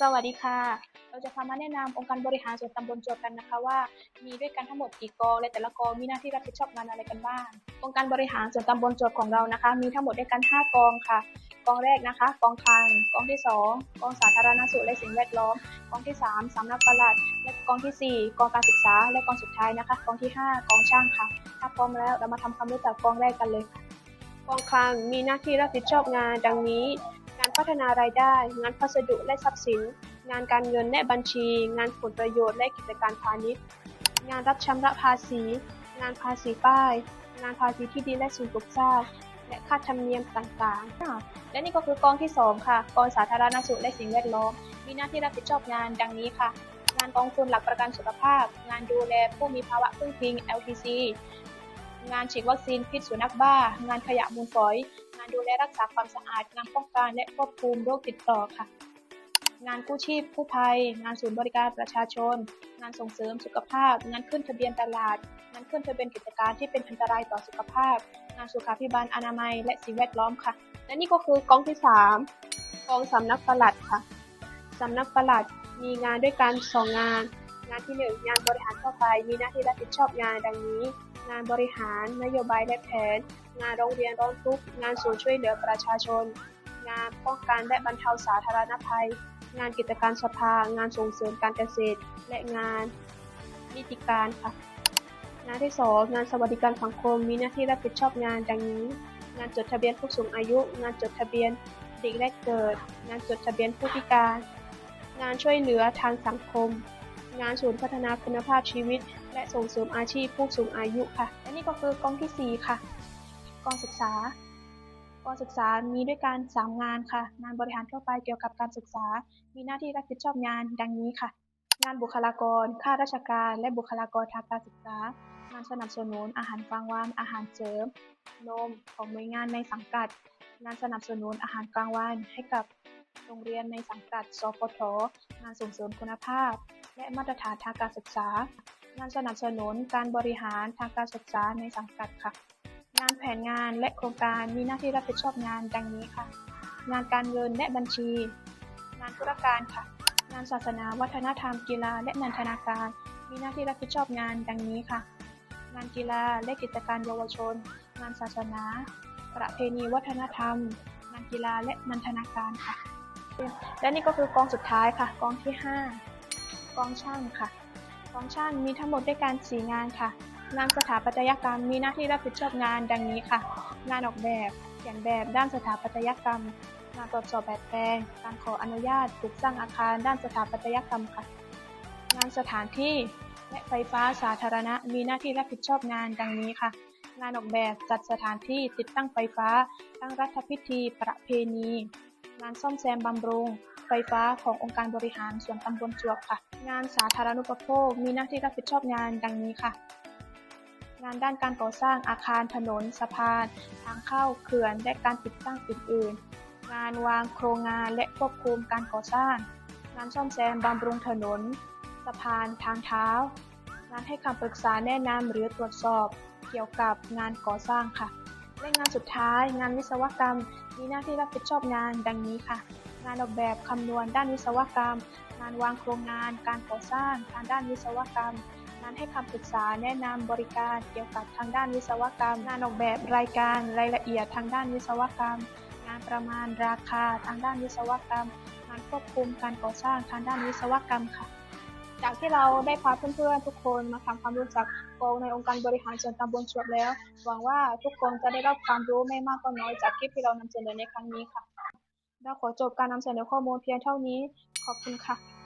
สวัสดีค่ะ เราจะพามาแนะนำองค์การบริหารส่วนตำบลจวบกันนะคะว่า มีด้วยกันทั้งหมดกี่กองและแต่ละกองมีหน้าที่รับผิดชอบงานอะไรกันบ้าง องค์การบริหารส่วนตำบลจวบของเรานะคะ มีทั้งหมดด้วยกัน 5 กองค่ะ กองแรกนะคะ กองคลัง กองที่ 2 กองสาธารณสุขและสิ่งแวดล้อม กองที่ 3สำนักปลัด และกองทีสี่4 กองการศึกษา และกองสุดท้ายนะคะ กองที่ 5 กองช่างค่ะ ถ้าพร้อมแล้วเรามาทำความรู้จักกองแรกกันเลยค่ะกองคลังมีหน้าที่รับผิดชอบงานดังนี้ งานพัฒนารายได้ งานพัสดุและทรัพย์สิน งานการเงินและบัญชี งานผลประโยชน์และกิจการพาณิชย์ งานรับชำระภาษี งานภาษีป้าย งานภาษีที่ดินและสิ่งปลูกสร้างและค่าธรรมเนียมต่างๆ และนี่ก็คือกองที่ 2 ค่ะกองสาธารณสุขและสิ่งแวดล้อม มีหน้าที่รับผิดชอบงานดังนี้ค่ะ งานกองทุนหลักประกันสุขภาพ งานดูแลผู้มีภาวะพึ่งพิง LTC งานฉีดวัคซีนพิษสุนัขบ้า งานขยะมูลฝอย งานดูแลรักษาความสะอาด งานป้องกันและควบคุมโรคติดต่อค่ะ งานกู้ชีพกู้ภัย งานศูนย์บริการประชาชน งานส่งเสริมสุขภาพ งานขึ้นทะเบียนตลาด งานขึ้นทะเบียนกิจการที่เป็นอันตรายต่อสุขภาพ งานสุขาภิบาลอนามัย และสิ่งแวดล้อมค่ะ และนี่ก็คือกองที่ 3 กองสำนักปลัดค่ะสำนักปลัดมีงานด้วยกันสองงาน งานที่ 1 งานบริหารทั่วไปมีหน้าที่รับผิดชอบงานดังนี้ งานบริหาร นโยบายและแผน งานโรงเรียนร้องทุกงานศูนย์ช่วยเหลือประชาชน งานป้องกันและบรรเทาสาธารณภัย งานกิจการสภา งานส่งเสริมการเกษตร และงานนิติการค่ะ งานที่ 2 งานสวัสดิการสังคมมีหน้าที่รับผิดชอบงานดังนี้ งานจดทะเบียนผู้สูงอายุ งานจดทะเบียนเด็กแรกเกิด งานจดทะเบียนผู้พิการ งานช่วยเหลือทางสังคม งานศูนย์พัฒนาคุณภาพชีวิต และส่งเสริมอาชีพผู้สูงอายุค่ะ และนี่ก็คือกองที่ 4 ค่ะ กองศึกษา กองศึกษามีด้วยกัน3งานค่ะ งานบริหารทั่วไปเกี่ยวกับการศึกษา มีหน้าที่รับผิดชอบงานดังนี้ค่ะ งานบุคลากร ข้าราชการ และบุคลากรทางการศึกษา งานสนับสนุน อาหารกลางวัน อาหารเสริม นม ของหน่วยงานในสังกัด งานสนับสนุนอาหารกลางวันให้กับโรงเรียนในสังกัด สพท งานส่งเสริมคุณภาพ และมาตรฐานทางการศึกษางานสนับสนุนการบริหารทางการศึกษาในสังกัดค่ะ งานแผนงานและโครงการมีหน้าที่รับผิดชอบงานดังนี้ค่ะ งานการเงินและบัญชี งานธุรการค่ะ งานศาสนาวัฒนธรรมกีฬาและนันทนาการ มีหน้าที่รับผิดชอบงานดังนี้ค่ะ งานกีฬาและกิจการเยาวชน งานศาสนา ประเพณีวัฒนธรรม งานกีฬาและนันทนาการค่ะ และนี่ก็คือกองสุดท้ายค่ะ กองที่ 5 กองช่างค่ะกองช่างมีทั้งหมดด้วยกัน4งานค่ะ งานสถาปัตยกรรมมีหน้าที่รับผิดชอบงานดังนี้ค่ะ งานออกแบบเขียนแบบด้านสถาปัตยกรรม งานตรวจสอบแบบแปลง การขออนุญาตปลูกสร้างอาคารด้านสถาปัตยกรรมค่ะ งานสถานที่และไฟฟ้าสาธารณะมีหน้าที่รับผิดชอบงานดังนี้ค่ะ งานออกแบบจัดสถานที่ติดตั้งไฟฟ้า ตั้งรัฐพิธีประเพณี งานซ่อมแซมบำรุง ไฟฟ้าขององค์การบริหารส่วนตำบลจวบค่ะ งานสาธารณูปโภค มีหน้าที่รับผิดชอบงานดังนี้ค่ะ งานด้านการก่อสร้างอาคารถนน สะพาน ทางเข้าเขื่อน และการติดตั้งอื่น ๆ งานวางโครงงานและควบคุมการก่อสร้าง งานซ่อมแซมบำรุงถนน สะพาน ทางเท้า งานให้คำปรึกษาแนะนำหรือตรวจสอบเกี่ยวกับงานก่อสร้างค่ะ และงานสุดท้าย งานวิศวกรรม มีหน้าที่รับผิดชอบงานดังนี้ค่ะ งานออกแบบคำนวณด้านวิศวกรรม งานวางโครงงาน การก่อสร้างทางด้านวิศวกรรม งานให้คำปรึกษาแนะนำบริการเกี่ยวกับทางด้านวิศวกรรม งานออกแบบรายการรายละเอียดทางด้านวิศวกรรม งานประมาณราคาทางด้านวิศวกรรม งานควบคุมการก่อสร้างทางด้านวิศวกรรมค่ะจากที่เราได้พาเพื่อนๆทุกคนมาทำความรู้จักกงในองค์การบริหารส่วนตำบลชวบแล้ว หวังว่าทุกคนจะได้รับความรู้ไม่มากก็น้อยจากคลิปที่เรานำเสนอในครั้งนี้ค่ะ เราขอจบการนำเสนอข้อมูลเพียงเท่านี้ ขอบคุณค่ะ